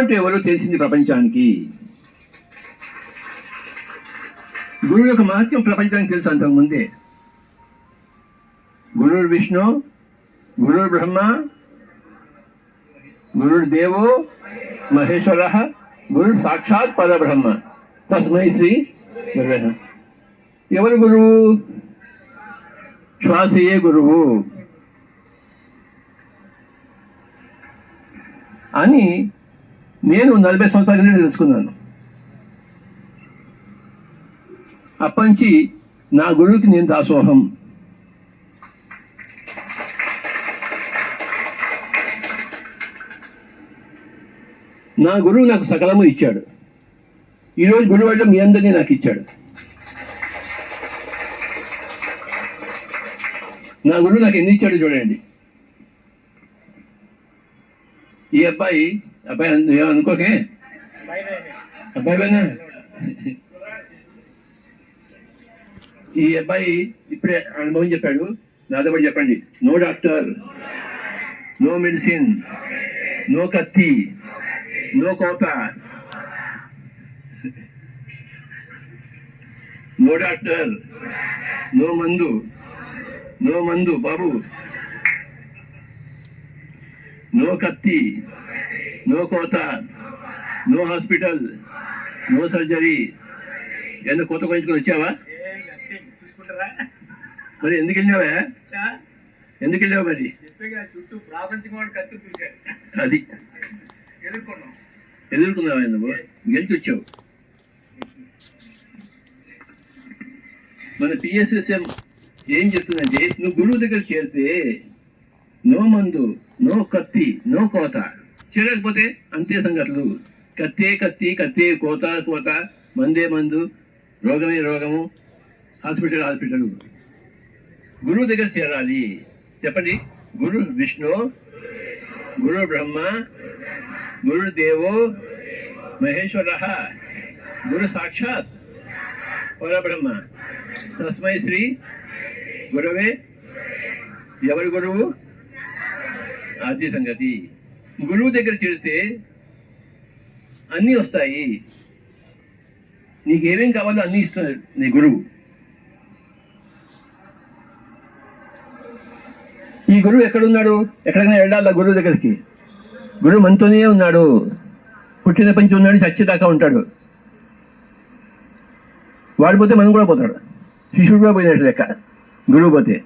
అంటే ఎవరో తెలిసింది ప్రపంచానికి. గురువు యొక్క మహత్యం ప్రపంచానికి తెలుసు అంతకు ముందే. గురుడు విష్ణు గురుడు బ్రహ్మ గురుడు దేవో మహేశ్వర గురు సాక్షాత్ పరబ్రహ్మ. తస్మై శ్రీ ఎవరు గురువు? శ్వాసయే గురువు. అని నేను నలభై సంవత్సరాల కింద తెలుసుకున్నాను. అప్పటి నా గురువుకి నేను దాసోహం. నా గురువు నాకు సకలము ఇచ్చాడు. ఈరోజు గురువు మీ అందరినీ నాకు ఇచ్చాడు. నా గురువు నాకు ఎన్ని ఇచ్చాడు చూడండి. ఈ అబ్బాయి అబ్బాయి అనుకోకే? అబ్బాయి పైన ఈ అబ్బాయి ఇప్పుడే అనుభవం చెప్పాడు. నాతో పాటు చెప్పండి. No doctor no medicine no కత్తి నో కోత నో డాక్టర్ నో మందు నో మందు బాబు. నో కత్తి నో కోత నో హాస్పిటల్ నో సర్జరీ. ఏమన్నా కొత్త కొంచుకొని వచ్చావా? మరి ఎందుకు వెళ్ళావా? ఎందుకు వెళ్ళావు మరి? అది. ఎదుర్కొన్నావా నువ్వు గెలిచి వచ్చావు మన పిఎస్ఎస్ఎం ఏం చెప్తుందంటే నువ్వు గురువు దగ్గర చేరితే నో మందు నో కత్తి నో కోత. చేరకపోతే అంతే సంగతులు. కత్తే కత్తి కత్తే కోత కోత మందే మందు రోగమే రోగము హాస్పిటల్ హాస్పిటల్. గురువు దగ్గర చేరాలి. చెప్పండి. గురు విష్ణు గురు బ్రహ్మ గురు దేవో మహేశ్వర గురు సాక్షాత్. పరబ్రహ్మ తస్మై శ్రీ గురవే. ఎవరి గురువు? ఆది సంగతి. గురువు దగ్గర చేరితే అన్నీ వస్తాయి. నీకేమేం కావాలో అన్నీ ఇస్తున్నాడు నీ గురువు. ఈ గురువు ఎక్కడున్నాడు? ఎక్కడికైనా వెళ్ళాలా గురువు దగ్గరికి? గురువు మనతోనే ఉన్నాడు. పుట్టిన పంచి ఉన్నాడు చచ్చేదాకా ఉంటాడు. వాడు పోతే మనం కూడా పోతాడు. శిష్యుడు కూడా పోయినట్లు లెక్క. గురువు పోతే.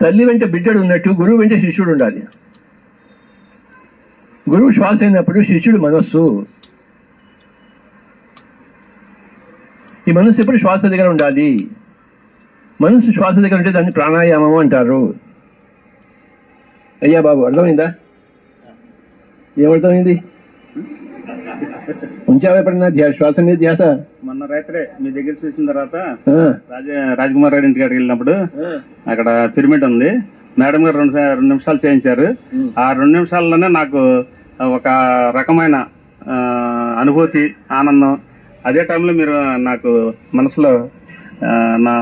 తల్లి వెంట బిడ్డడు ఉన్నట్టు గురువు వెంట శిష్యుడు ఉండాలి. గురువు శ్వాస అయినప్పుడు శిష్యుడు మనస్సు. ఈ మనస్సు ఎప్పుడు శ్వాస దగ్గర ఉండాలి? మనసు శ్వాస దగ్గర ఉంటే దాన్ని ప్రాణాయామం అంటారు. అయ్యా బాబు అర్థమైందా? ఏమర్థమైంది? ఉంచావా ఎప్పుడన్నా ధ్యా- శ్వాస మీద ధ్యాస? మొన్న రైతులే మీ దగ్గర చూసిన తర్వాత రాజకుమార్ రెడ్డి ఇంటి కాడికి వెళ్ళినప్పుడు అక్కడ పిరమిడ్ ఉంది. మేడం గారు రెండు రెండు నిమిషాలు చేయించారు. ఆ రెండు నిమిషాల్లోనే నాకు ఒక రకమైన అనుభూతి ఆనందం. అదే టైంలో మీరు నాకు మనసులో నా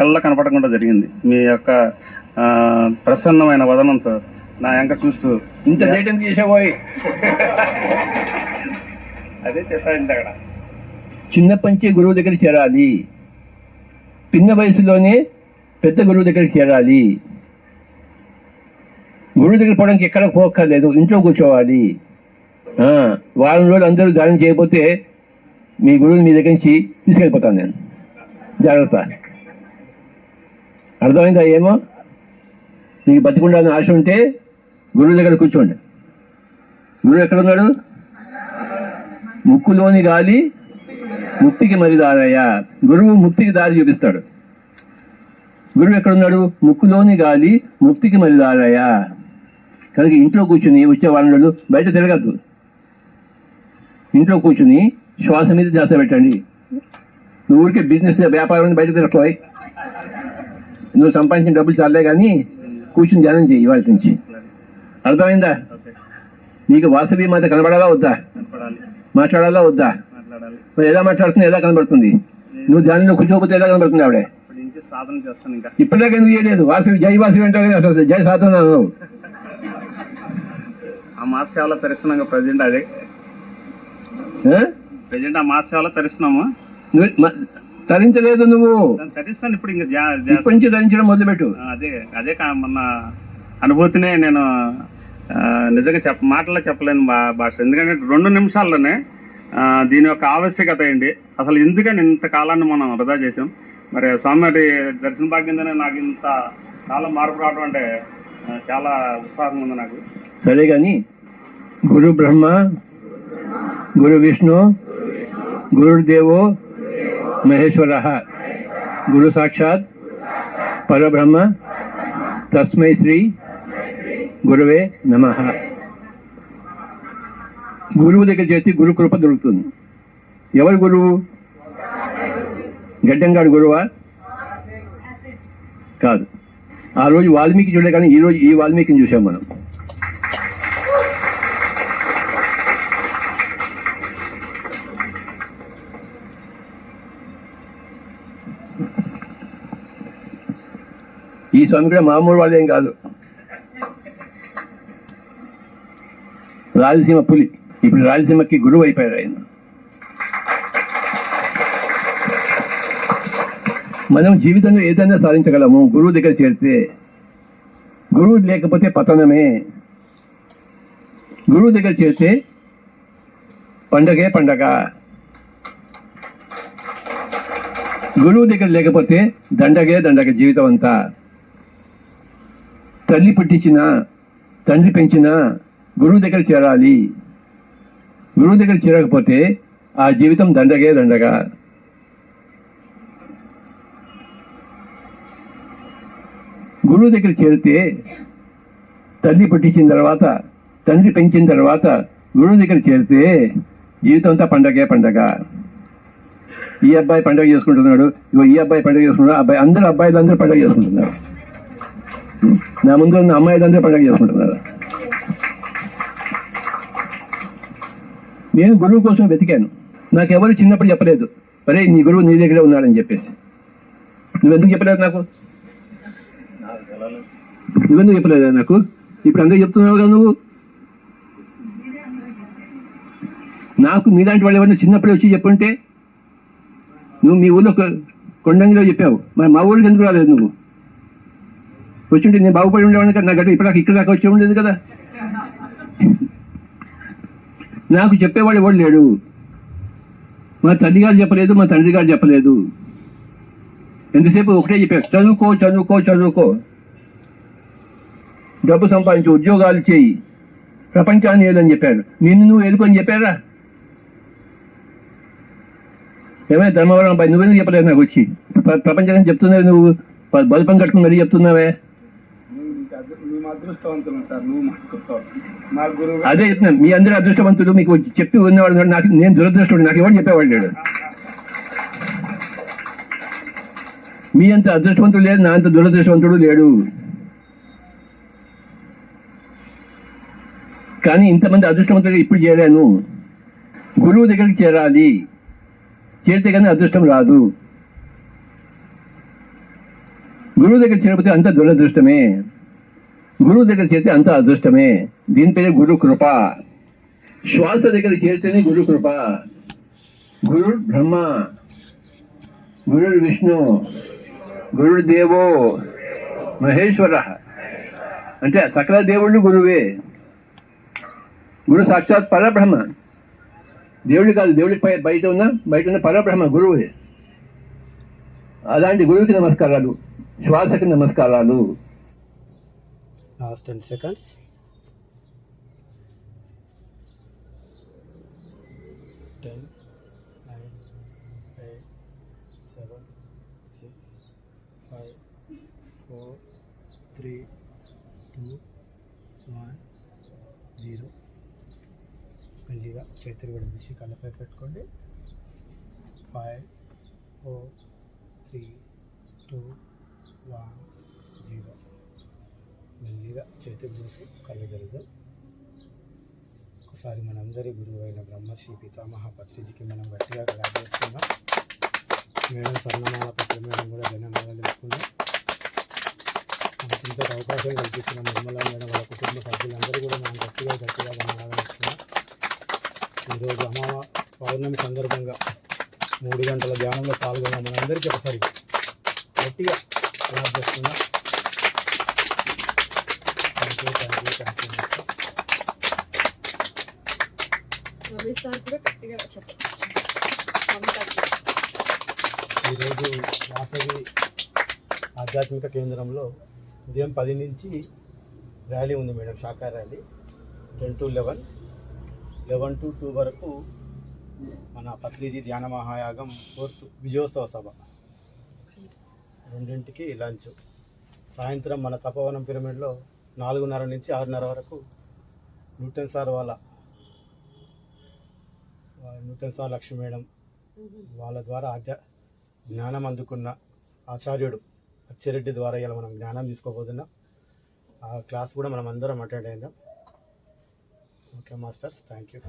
కళ్ళ కనపడకుండా జరిగింది. మీ యొక్క ప్రసన్నమైన వదనంతో నా వెంక చూస్తూ ఇంత లేట్ ఎందుకు చేసావోయ్ అదే చెప్పాను అక్కడ చిన్నప్పటి గురువు దగ్గర చేరాలి. పిన్న వయసులోనే పెద్ద గురువు దగ్గర చేరాలి. గురువు దగ్గర పోవడానికి ఎక్కడ పోక్కర్లేదు ఇంట్లో కూర్చోవాలి. వారం రోజులు అందరూ ధ్యానం చేయకపోతే మీ గురువుని మీ దగ్గర నుంచి తీసుకెళ్ళిపోతాను నేను. జాగ్రత్త. అర్థమైందా ఏమో? నీకు బతికుండాలని ఆశ ఉంటే గురువు దగ్గర కూర్చోండి. గురువు ఎక్కడ ఉన్నాడు? ముక్కులోని గాలి ముక్తికి మరి దారయ్యా? గురువు ముక్తికి దారి చూపిస్తాడు. గురువు ఎక్కడున్నాడు? ముక్కులోని గాలి ముక్తికి మరి దారయ్యా. కనుక ఇంట్లో కూర్చుని వచ్చే వాళ్ళు బయట తిరగద్దు. ఇంట్లో కూర్చుని శ్వాస మీద ధ్యాస పెట్టండి. నువ్వు ఊరికే బిజినెస్ వ్యాపారం బయట తిరగపోయి నువ్వు సంపాదించిన డబ్బులు చాలే కానీ కూర్చుని ధ్యానం చేయి ఇవాళ నుంచి. అర్థమైందా? నీకు వాసవి మాత కనబడాలా వద్దా? మాట్లాడాలా వద్దా? మరి ఎలా మాట్లాడుతుంది ఎలా కనబడుతుంది? నువ్వు ధ్యానంలో కూర్చోకపోతే ఎలా కనబడుతుంది ఆవిడ? సాధన చేస్తాను ఇంకా. ఇప్పటిదాకా ఎందుకు చేయలేదు? వాసవి జై వాసవి అంటే అసలు జై సాధన. ఆ మాస సేవలో తరిస్తున్నాం ప్రజెంట్ అదే. ఆ? ప్రజెంట్ ఆ మాస సేవలో తరిస్తున్నాము. తరించలేదు నువ్వు. తరిస్తాను ఇప్పుడు ఇంకా ఇప్పటి నుంచి ధరించడం మొదలుపెట్టు. అదే అదే మొన్న అనుభూతినే నేను నిజంగా చెప్ప మాటల్లో చెప్పలేను భాష. ఎందుకంటే రెండు నిమిషాల్లోనే దీని యొక్క ఆవశ్యకత ఏంటి? అసలు ఎందుకని ఇంత కాలాన్ని మనం వృధా చేసాం మరి స్వామివారి దర్శన భాగ్యంతోనే నాకు ఇంత కాలం మార్పు రావడం అంటే చాలా ఉత్సాహం ఉంది నాకు. సరే కానీ గురు బ్రహ్మ గురు విష్ణు గురుదేవో మహేశ్వర గురు సాక్షాత్ పరబ్రహ్మ తస్మై శ్రీ గురువే నమ. గురువు దగ్గర చేస్తే గురు కృప దొరుకుతుంది. ఎవరు గురువు? గడ్డంగాడు గురువా? కాదు. ఆ రోజు వాల్మీకి చూడలే కానీ ఈ రోజు ఈ వాల్మీకిని చూసాం మనం. ఈ స్వామి కూడా మామూలు వాళ్ళేం కాదు. రాయలసీమ పులి. ఇప్పుడు రాయలసీమకి గురువు అయిపోయారు ఆయన. మనం జీవితంలో ఏదైనా సాధించగలము గురువు దగ్గర చేరితే గురువు లేకపోతే పతనమే. గురువు దగ్గర చేరితే పండగే పండగ. గురువు దగ్గర లేకపోతే దండగే దండగ జీవితం అంతా. తల్లి పుట్టించిన తండ్రి పెంచిన గురువు దగ్గర చేరాలి. గురువు దగ్గర చేరకపోతే ఆ జీవితం దండగే దండగా. గురువు దగ్గర చేరితే తల్లి పుట్టించిన తర్వాత తండ్రి పెంచిన తర్వాత గురువు దగ్గర చేరితే జీవితం అంతా పండగే పండగ. ఈ అబ్బాయి పండగ చేసుకుంటున్నాడు ఇగో ఈ అబ్బాయి పండగ చేసుకుంటున్నాడు అబ్బాయి అందరు అబ్బాయిలు అందరూ పండగ చేసుకుంటున్నారు. నా ముందు ఉన్న అమ్మాయిలు అందరూ పండగ చేసుకుంటున్నారు. నేను గురువు కోసం వెతికాను. నాకెవరు చిన్నప్పుడు చెప్పలేదు. అరే నీ గురువు నీ దగ్గరే ఉన్నాడని చెప్పేసి. నువ్వెందుకు చెప్పలేదు నాకు? నువ్వెందుకు చెప్పలేదు నాకు? ఇప్పుడు అందరూ చెప్తున్నావు కదా నువ్వు. నాకు మీలాంటి వాళ్ళు ఎవరైనా చిన్నప్పుడే వచ్చి చెప్పుంటే నువ్వు మీ ఊళ్ళో కొండంగిలో చెప్పావు. మరి మా ఊళ్ళకి ఎందుకు రాలేదు నువ్వు? వచ్చుంటే నేను బాగుపడి ఉండేవాడిని కదా. నా గట్ట ఇప్పుడు ఇక్కడ దాకా వచ్చి ఉండేది కదా. నాకు చెప్పేవాడు ఎవడు లేడు? మా తల్లి గారు చెప్పలేదు మా తండ్రి గారు చెప్పలేదు. ఎంతసేపు ఒకటే చెప్పారు చదువుకో చదువుకో చదువుకో. డబ్బు సంపాదించు ఉద్యోగాలు చేయి. ప్రపంచాన్ని ఏదని చెప్పారు నిన్ను నువ్వు ఎదుకొని చెప్పారా? ఏమైనా ధర్మవరం అబ్బాయి నువ్వెందుకు చెప్పలేదు నాకు వచ్చి? ప్రపంచాన్ని చెప్తున్నావు నువ్వు? బల్పం కట్టుకుని మరీ చెప్తున్నావే? సార్ నువ్వు మా గురువు అదే చెప్తున్నా మీ అందరూ అదృష్టవంతులు మీకు చెప్పి ఉన్నవాడు నాకు నేను దురదృష్టం నాకు ఎవరు చెప్పేవాడు లేడు. మీ అంత అదృష్టవంతుడు లేదు నా అంత దురదృష్టవంతుడు లేడు. కానీ ఇంతమంది అదృష్టవంతులుగా ఇప్పుడు చేరాను. గురువు దగ్గరికి చేరాలి. చేరితే కానీ అదృష్టం రాదు. గురువు దగ్గర చేరిపోతే అంత దురదృష్టమే. గురువు దగ్గర చేరితే అంత అదృష్టమే. దీని పేరే గురు కృప. శ్వాస దగ్గర చేరితేనే గురు కృప. గురు బ్రహ్మ. గురుడు విష్ణు. గురుడు దేవో. మహేశ్వర. అంటే సకల దేవుళ్ళు గురువే. గురు సాక్షాత్ పరబ్రహ్మ. దేవుడి కాదు దేవుడి పై బయట ఉన్న బయట ఉన్న పరబ్రహ్మ గురువే. అలాంటి గురువుకి నమస్కారాలు శ్వాసకి నమస్కారాలు. Last ten seconds ten nine eight seven six five four three two one zero మెల్లిగా చేతులు కూడా తీసి కళ్ళపై పెట్టుకోండి five four three two one మెల్లిగా చేతులు చూసి కళ్ళు తెరుద్దాం ఒకసారి మనందరి గురువు అయిన బ్రహ్మశ్రీ పితామహ పత్రిజికి మనం గట్టిగా క్లాప్ చేస్తున్నాం మేడం స్వర్ణమాల పత్రి మేడం కూడా ధన్యవాదాలు తెలుపుకుందాం మనకి ఇంత అవకాశం కల్పించిన నిర్మల మేడం వాళ్ళ కుటుంబ సభ్యులందరూ కూడా మనం గట్టిగా గట్టిగా ధన్యవాదాలు ఇస్తున్నాం ఈరోజు అమావ పౌర్ణమి సందర్భంగా మూడు గంటల ధ్యానంలో పాల్గొన్న. మనందరికీ ఒకసారి గట్టిగా ప్రార్థిస్తున్నాం చేస్తున్నాం thank you thank you thank you Ravi sir కూడా గట్టిగా చెప్పండి ఈరోజు యాసవి ఆధ్యాత్మిక కేంద్రంలో ఉదయం పది నుంచి ర్యాలీ ఉంది మేడం శాఖ rally. Ten to eleven eleven to two వరకు మన పత్రిజీ ధ్యాన మహాయాగం ఫోర్త్ విజయోత్సవ సభ. రెండింటికి లంచ్. సాయంత్రం మన తపోవనం పిరమిడ్లో నాలుగున్నర నుంచి ఆరున్నర వరకు న్యూటన్ సార్ వాళ్ళ న్యూటన్ సార్ లక్ష్మి మేడం వాళ్ళ ద్వారా ఆధ్యా జ్ఞానం అందుకున్న ఆచార్యుడు అచ్చిరెడ్డి ద్వారా ఇలా మనం జ్ఞానం తీసుకోబోతున్నాం. ఆ క్లాస్ కూడా మనం అందరం attend అయిందాం okay masters thank you.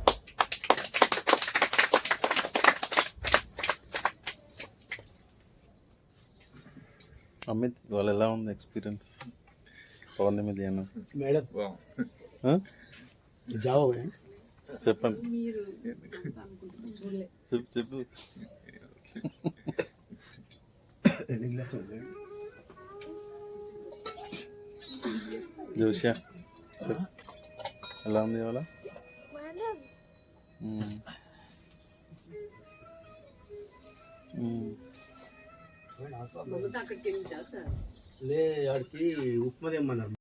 Amit వాళ్ళు ఎలా ఉంది ఎక్స్పీరియన్స్? పౌర్ణమి ధ్యానం మేడం? జావో చెప్పండి. చెప్పు చెప్పు. జోషియా చెప్పు. ఎలా ఉంది ఇవాళ. అక్కడికి వెళ్ళి చేస్తారు? లే ఆడికి ఉప్మా తెమ్మన్నారు.